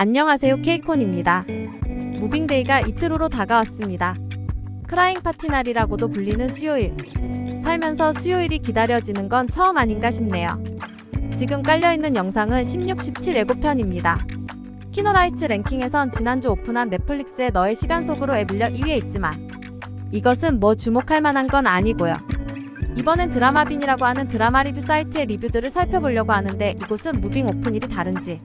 안녕하세요 케이콘입니다. 무빙데이가 이틀 후로 다가왔습니다. 크라잉 파티 날이라고도 불리는 수요일. 살면서 수요일이 기다려지는 건 처음 아닌가 싶네요. 지금 깔려있는 영상은 16, 17 예고편입니다. 키노라이츠 랭킹에선 지난주 오픈한 넷플릭스의 너의 시간 속으로 에 밀려 2위에 있지만 이것은 뭐 주목할 만한 건 아니고요. 이번엔 드라마빈이라고 하는 드라마 리뷰 사이트의 리뷰들을 살펴보려고 하는데 이곳은 무빙 오픈일이 다른지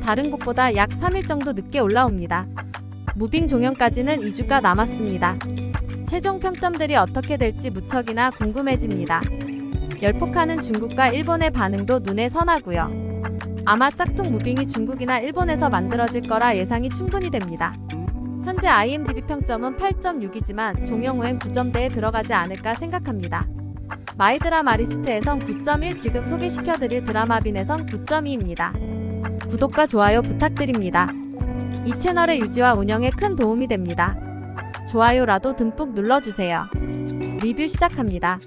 다른 곳보다 약 3일 정도 늦게 올라옵니다. 무빙 종영까지는 2주가 남았습니다. 최종 평점들이 어떻게 될지 무척이나 궁금해집니다. 열폭하는 중국과 일본의 반응도 눈에 선하고요. 아마 짝퉁 무빙이 중국이나 일본에서 만들어질 거라 예상이 충분히 됩니다. 현재 IMDb 평점은 8.6이지만 종영 후엔 9점대에 들어가지 않을까 생각합니다. 마이드라마 리스트에선 9.1 지금 소개시켜드릴 드라마빈에선 9.2입니다. 구독과 좋아요 부탁드립니다. 이 채널의 유지와 운영에 큰 도움이 됩니다. 좋아요라도 듬뿍 눌러주세요. 리뷰 시작합니다.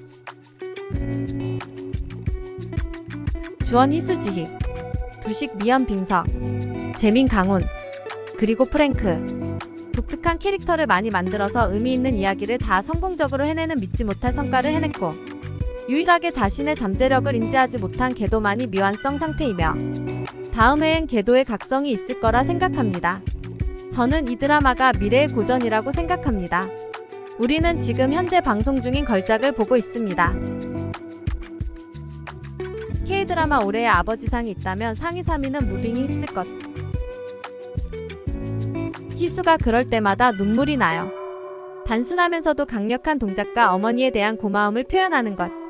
주원 희 수지희, 두식 미연 빙석, 재민 강훈, 그리고 프랭크. 독특한 캐릭터를 많이 만들어서 의미 있는 이야기를 다 성공적으로 해내는 믿지 못할 성과를 해냈고, 유일하게 자신의 잠재력을 인지하지 못한 궤도만이 미완성 상태이며, 다음 해엔 궤도의 각성이 있을 거라 생각합니다. 저는 이 드라마가 미래의 고전이라고 생각합니다. 우리는 지금 현재 방송 중인 걸작을 보고 있습니다. K드라마 올해의 아버지상이 있다면 상위 3위는 무빙이 휩쓸 것. 희수가 그럴 때마다 눈물이 나요. 단순하면서도 강력한 동작과 어머니에 대한 고마움을 표현하는 것.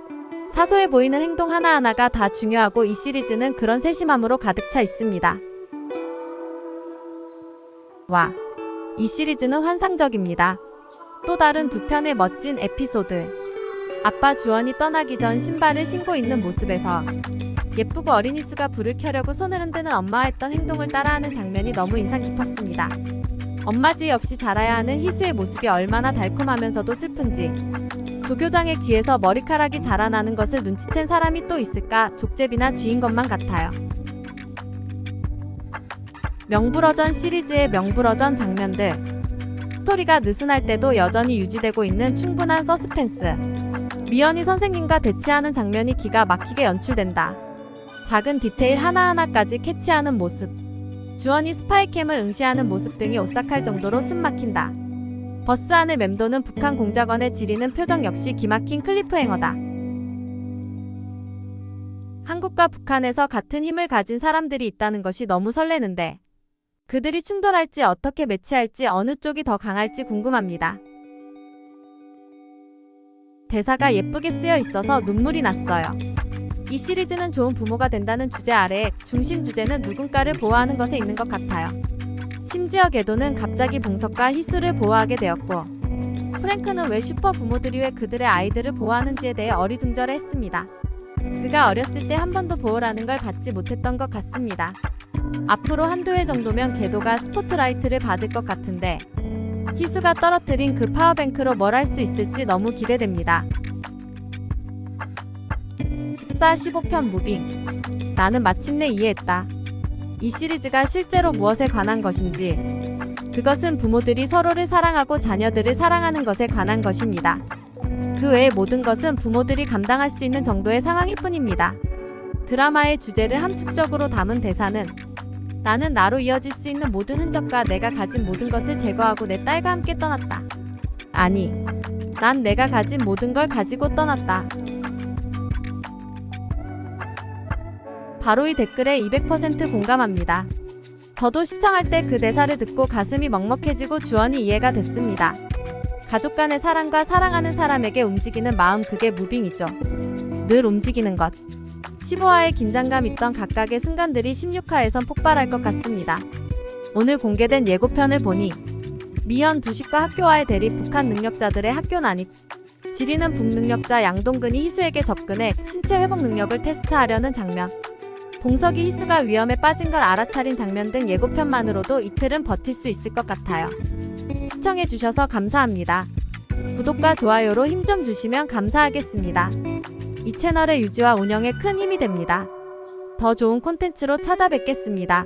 사소해 보이는 행동 하나하나가 다 중요하고 이 시리즈는 그런 세심함으로 가득 차 있습니다. 와, 이 시리즈는 환상적입니다. 또 다른 두 편의 멋진 에피소드. 아빠 주원이 떠나기 전 신발을 신고 있는 모습에서 예쁘고 어린 희수가 불을 켜려고 손을 흔드는 엄마가 했던 행동을 따라하는 장면이 너무 인상 깊었습니다. 엄마 지혜 없이 자라야 하는 희수의 모습이 얼마나 달콤하면서도 슬픈지 조교장의 귀에서 머리카락이 자라나는 것을 눈치챈 사람이 또 있을까 족제비나 쥐인 것만 같아요. 명불허전 시리즈의 명불허전 장면들 스토리가 느슨할 때도 여전히 유지되고 있는 충분한 서스펜스 미연이 선생님과 대치하는 장면이 기가 막히게 연출된다. 작은 디테일 하나하나까지 캐치하는 모습 주원이 스파이캠을 응시하는 모습 등이 오싹할 정도로 숨막힌다. 버스 안을 맴도는 북한 공작원의 지리는 표정 역시 기막힌 클리프행어다. 한국과 북한에서 같은 힘을 가진 사람들이 있다는 것이 너무 설레는데 그들이 충돌할지 어떻게 매치할지 어느 쪽이 더 강할지 궁금합니다. 대사가 예쁘게 쓰여 있어서 눈물이 났어요. 이 시리즈는 좋은 부모가 된다는 주제 아래 중심 주제는 누군가를 보호하는 것에 있는 것 같아요. 심지어 궤도는 갑자기 봉석과 희수를 보호하게 되었고 프랭크는 왜 슈퍼 부모들이 왜 그들의 아이들을 보호하는지에 대해 어리둥절해 했습니다. 그가 어렸을 때 한 번도 보호라는 걸 받지 못했던 것 같습니다. 앞으로 한두 해 정도면 궤도가 스포트라이트를 받을 것 같은데 희수가 떨어뜨린 그 파워뱅크로 뭘 할 수 있을지 너무 기대됩니다. 14, 15편 무빙. 나는 마침내 이해했다. 이 시리즈가 실제로 무엇에 관한 것인지. 그것은 부모들이 서로를 사랑하고 자녀들을 사랑하는 것에 관한 것입니다. 그 외의 모든 것은 부모들이 감당할 수 있는 정도의 상황일 뿐입니다. 드라마의 주제를 함축적으로 담은 대사는 나는 나로 이어질 수 있는 모든 흔적과 내가 가진 모든 것을 제거하고 내 딸과 함께 떠났다. 아니, 난 내가 가진 모든 걸 가지고 떠났다. 바로 이 댓글에 200% 공감합니다. 저도 시청할 때 그 대사를 듣고 가슴이 먹먹해지고 주원이 이해가 됐습니다. 가족 간의 사랑과 사랑하는 사람에게 움직이는 마음 그게 무빙이죠. 늘 움직이는 것. 15화에 긴장감 있던 각각의 순간들이 16화에선 폭발할 것 같습니다. 오늘 공개된 예고편을 보니 미연 두식과 학교와의 대립 북한 능력자들의 학교 난입 지리는 북능력자 양동근이 희수에게 접근해 신체 회복 능력을 테스트하려는 장면 봉석이 희수가 위험에 빠진 걸 알아차린 장면 등 예고편만으로도 이틀은 버틸 수 있을 것 같아요. 시청해주셔서 감사합니다. 구독과 좋아요로 힘 좀 주시면 감사하겠습니다. 이 채널의 유지와 운영에 큰 힘이 됩니다. 더 좋은 콘텐츠로 찾아뵙겠습니다.